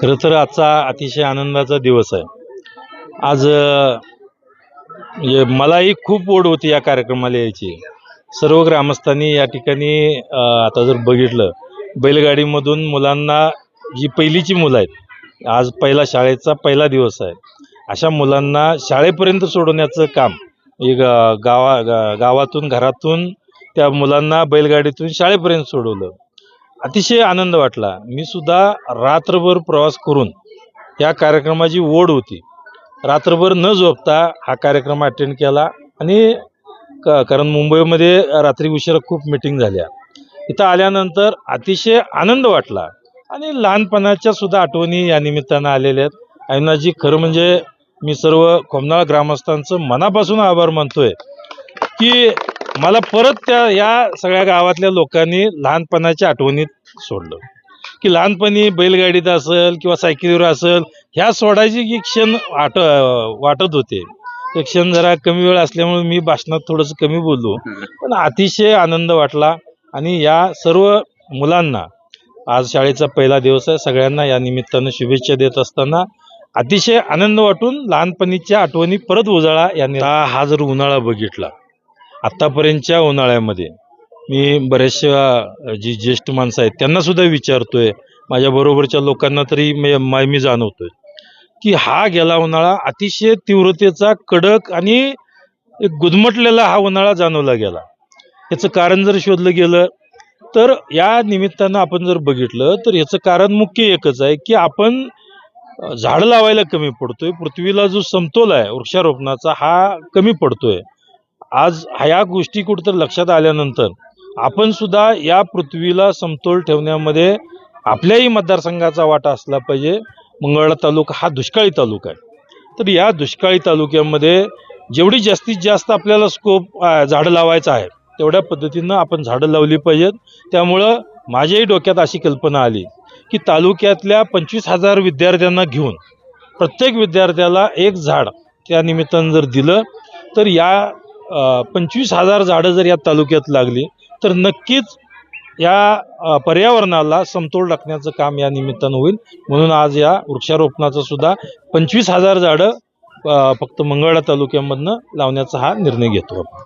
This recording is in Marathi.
खरं तर आजचा अतिशय आनंदाचा दिवस आहे. आज मलाही खूप ओढ होती या कार्यक्रमाला यायची. सर्व ग्रामस्थांनी या ठिकाणी आता जर बघितलं बैलगाडीमधून मुलांना जी पहिलीची मुलं आहेत आज पहिला शाळेचा पहिला दिवस आहे. अशा मुलांना शाळेपर्यंत सोडवण्याचं काम हे गावा गावातून घरातून त्या मुलांना बैलगाडीतून शाळेपर्यंत सोडवलं. अतिशय आनंद वाटला. मी सुद्धा रात्रभर प्रवास करून या कार्यक्रमाची ओढ होती. रात्रभर न झोपता हा कार्यक्रम अटेंड केला आणि क- कारण मुंबईमध्ये रात्री उशिरा खूप मिटिंग झाल्या. इथं आल्यानंतर अतिशय आनंद वाटला आणि लहानपणाच्या सुद्धा आठवणी या निमित्तानं आलेल्या आहेत. ऐनाजी खरं म्हणजे मी सर्व खोमनाळ ग्रामस्थांचं मनापासून आभार मानतोय की मला परत त्या या सगळ्या गावातल्या लोकांनी लहानपणाच्या आठवणीत सोडलं. की लहानपणी बैलगाडीत असेल किंवा सायकलीवर असेल ह्या सोडायची की क्षण आठ वाटत होते. ते क्षण जरा कमी वेळ असल्यामुळे मी भाषणात थोडंसं कमी बोललो. पण अतिशय आनंद वाटला आणि या सर्व मुलांना आज शाळेचा पहिला दिवस आहे. सगळ्यांना या निमित्तानं शुभेच्छा देत असताना अतिशय आनंद वाटून लहानपणीच्या आठवणी परत उजाळा यांनी हा जर उन्हाळा बघितला आत्तापर्यंतच्या उन्हाळ्यामध्ये मी बऱ्याचशा जी ज्येष्ठ माणसं आहेत त्यांनासुद्धा विचारतोय. माझ्याबरोबरच्या लोकांना तरी मी मी जाणवतोय की हा गेला उन्हाळा अतिशय तीव्रतेचा कडक आणि एक गुदमटलेला हा उन्हाळा जाणवला गेला. याचं कारण जर शोधलं गेलं तर या निमित्तानं आपण जर बघितलं तर याचं कारण मुख्य एकच आहे की आपण झाड झाडं लावायला कमी पडतोय. पृथ्वीला जो समतोल आहे वृक्षारोपणाचा हा कमी पडतोय. आज ह्या गोष्टी कुठंतरी लक्षात आल्यानंतर आपण सुद्धा या पृथ्वीला समतोल ठेवण्यामध्ये आपल्याही मतदारसंघाचा वाटा असला पाहिजे. मंगळा तालुका हा दुष्काळी तालुका आहे. तर या दुष्काळी तालुक्यामध्ये जेवढी जास्तीत जास्त आपल्याला स्कोप झाडं लावायचं आहे तेवढ्या पद्धतीनं आपण झाडं लावली पाहिजेत. त्यामुळं माझ्याही डोक्यात अशी कल्पना आली की तालुक्यातल्या पंचवीस हजार विद्यार्थ्यांना घेऊन प्रत्येक विद्यार्थ्याला एक झाड त्या निमित्तानं जर दिलं तर या पंचवीस हजार झाडं जर या तालुक्यात लागली तर नक्कीच या पर्यावरणाला समतोल राखण्याचं काम या निमित्तानं होईल. म्हणून आज या वृक्षारोपणाचं सुद्धा पंचवीस हजार झाडं फक्त मंगळा तालुक्यामधनं लावण्याचा हा निर्णय घेतो आपण.